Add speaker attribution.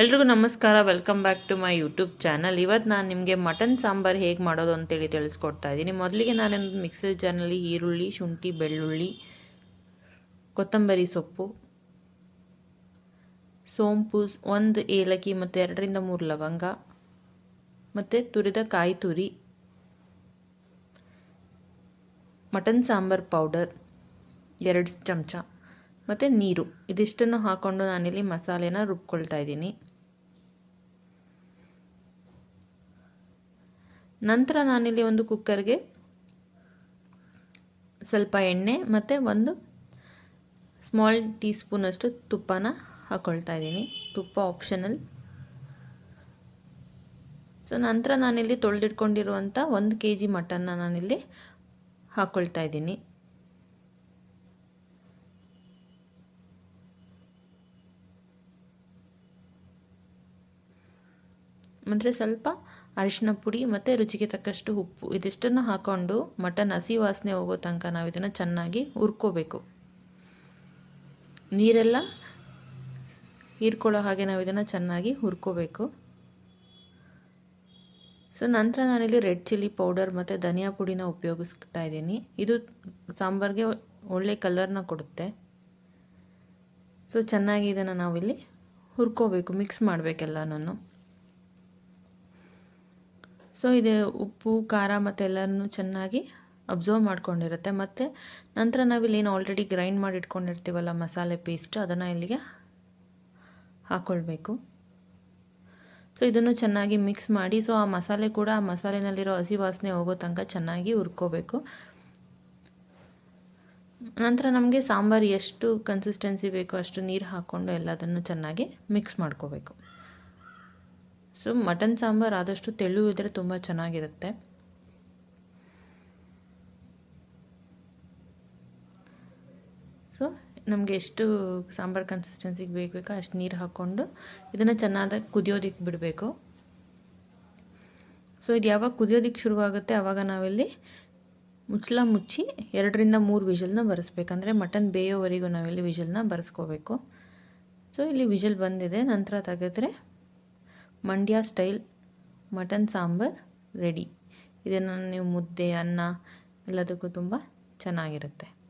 Speaker 1: ಎಲ್ರಿಗೂ ನಮಸ್ಕಾರ welcome back to my YouTube channel ಇವತ್ತು ನಾನು ನಿಮಗೆ ಮಟನ್ ಸಾಂಬಾರು ಹೇಗೆ ಮಾಡೋದು ಅಂತೇಳಿ ತಿಳಿಸ್ಕೊಡ್ತಾ ಇದ್ದೀನಿ. ಮೊದಲಿಗೆ ನಾನೊಂದು ಮಿಕ್ಸರ್ ಜಾರ್ನಲ್ಲಿ ಈರುಳ್ಳಿ, ಶುಂಠಿ, ಬೆಳ್ಳುಳ್ಳಿ, ಕೊತ್ತಂಬರಿ ಸೊಪ್ಪು, ಸೋಂಪು, ಒಂದು ಏಲಕ್ಕಿ ಮತ್ತು ಎರಡರಿಂದ ಮೂರು ಲವಂಗ, ಮತ್ತು ತುರಿದ ಕಾಯಿ ತುರಿ ಮಟನ್ ಸಾಂಬಾರ್ ಪೌಡರ್ ಎರಡು ಚಮಚ. ಮತ್ತು ನೀರು. ಇದಿಷ್ಟನ್ನು ಹಾಕ್ಕೊಂಡು ನಾನಿಲ್ಲಿ ಮಸಾಲೆನ ರುಬ್ಕೊಳ್ತಾ ಇದ್ದೀನಿ. ನಂತರ ನಾನಿಲ್ಲಿ ಒಂದು ಕುಕ್ಕರ್ಗೆ ಸ್ವಲ್ಪ ಎಣ್ಣೆ ಮತ್ತು ಒಂದು ಸ್ಮಾಲ್ ಟೀ ಸ್ಪೂನಷ್ಟು ತುಪ್ಪನ ಹಾಕ್ಕೊಳ್ತಾ ಇದ್ದೀನಿ. ತುಪ್ಪ ಆಪ್ಷನಲ್. ಸೊ, ನಂತರ ನಾನಿಲ್ಲಿ ತೊಳೆದಿಟ್ಕೊಂಡಿರುವಂಥ ಒಂದು ಕೆ ಜಿ ಮಟನ್ನ ನಾನಿಲ್ಲಿ ಹಾಕ್ಕೊಳ್ತಾ ಇದ್ದೀನಿ. ಅಂದರೆ ಸ್ವಲ್ಪ ಅರಿಶಿನ ಪುಡಿ ಮತ್ತು ರುಚಿಗೆ ತಕ್ಕಷ್ಟು ಉಪ್ಪು. ಇದಿಷ್ಟನ್ನು ಹಾಕ್ಕೊಂಡು ಮಟನ್ ಹಸಿ ವಾಸನೆ ಹೋಗೋ ತನಕ ನಾವು ಇದನ್ನು ಚೆನ್ನಾಗಿ ಹುರ್ಕೋಬೇಕು. ನೀರೆಲ್ಲ ಹೀರ್ಕೊಳ್ಳೋ ಹಾಗೆ ನಾವು ಇದನ್ನು ಚೆನ್ನಾಗಿ ಹುರ್ಕೋಬೇಕು. ಸೊ ನಂತರ ನಾನಿಲ್ಲಿ ರೆಡ್ ಚಿಲ್ಲಿ ಪೌಡರ್ ಮತ್ತು ಧನಿಯಾ ಪುಡಿನ ಉಪಯೋಗಿಸ್ತಾ ಇದ್ದೀನಿ. ಇದು ಸಾಂಬಾರಿಗೆ ಒಳ್ಳೆ ಕಲರ್ನ ಕೊಡುತ್ತೆ. ಸೊ ಚೆನ್ನಾಗಿ ಇದನ್ನು ನಾವಿಲ್ಲಿ ಹುರ್ಕೋಬೇಕು, ಮಿಕ್ಸ್ ಮಾಡಬೇಕೆಲ್ಲನೂ ಸೊ ಇದು ಉಪ್ಪು, ಖಾರ ಮತ್ತು ಎಲ್ಲನೂ ಚೆನ್ನಾಗಿ ಅಬ್ಸರ್ವ್ ಮಾಡ್ಕೊಂಡಿರುತ್ತೆ. ಮತ್ತು ನಂತರ ನಾವಿಲ್ಲಿ ಏನು ಆಲ್ರೆಡಿ ಗ್ರೈಂಡ್ ಮಾಡಿ ಇಟ್ಕೊಂಡಿರ್ತೀವಲ್ಲ ಮಸಾಲೆ ಪೇಸ್ಟ್ ಅದನ್ನು ಇಲ್ಲಿಗೆ ಹಾಕ್ಕೊಳ್ಬೇಕು ಸೊ ಇದನ್ನು ಚೆನ್ನಾಗಿ ಮಿಕ್ಸ್ ಮಾಡಿ ಸೊ ಆ ಮಸಾಲೆ ಕೂಡ ಆ ಮಸಾಲೆನಲ್ಲಿರೋ ಹಸಿ ವಾಸನೆ ಹೋಗೋ ತನಕ ಚೆನ್ನಾಗಿ ಹುರ್ಕೋಬೇಕು. ನಂತರ ನಮಗೆ ಸಾಂಬಾರು ಎಷ್ಟು ಕನ್ಸಿಸ್ಟೆನ್ಸಿ ಬೇಕೋ, ಅಷ್ಟು ನೀರು ಹಾಕ್ಕೊಂಡು ಎಲ್ಲದನ್ನು ಚೆನ್ನಾಗಿ ಮಿಕ್ಸ್ ಮಾಡ್ಕೋಬೇಕು. ಸೊ ಮಟನ್ ಸಾಂಬಾರು ಆದಷ್ಟು ತೆಳು ಇದ್ರೆ ತುಂಬ ಚೆನ್ನಾಗಿರುತ್ತೆ. ಸೊ ನಮಗೆ ಎಷ್ಟು ಸಾಂಬಾರು ಕನ್ಸಿಸ್ಟೆನ್ಸಿಗೆ ಬೇಕು ಬೇಕೋ ಅಷ್ಟು ನೀರು ಹಾಕ್ಕೊಂಡು ಇದನ್ನು ಚೆನ್ನಾಗಿ ಕುದಿಯೋದಕ್ಕೆ ಬಿಡಬೇಕು. ಸೊ ಇದು ಯಾವಾಗ ಕುದಿಯೋದಕ್ಕೆ ಶುರುವಾಗುತ್ತೆ ಆವಾಗ ನಾವಿಲ್ಲಿ ಮುಚ್ಚಲ ಮುಚ್ಚಿ ಎರಡರಿಂದ ಮೂರು ವಿಷಲ್ನ ಬರೆಸ್ಬೇಕಂದ್ರೆ ಮಟನ್ ಬೇಯೋವರೆಗೂ ನಾವಿಲ್ಲಿ ವಿಷಲ್ನ ಬರೆಸ್ಕೋಬೇಕು. ಸೊ ಇಲ್ಲಿ ವಿಷಲ್ ಬಂದಿದೆ. ನಂತರ ತೆಗೆದ್ರೆ Mandya style mutton sambar ready. ಇದನ್ನು ನೀವು ಮುದ್ದೆ ಅನ್ನ ಎಲ್ಲದಕ್ಕೂ ತುಂಬ ಚೆನ್ನಾಗಿರುತ್ತೆ.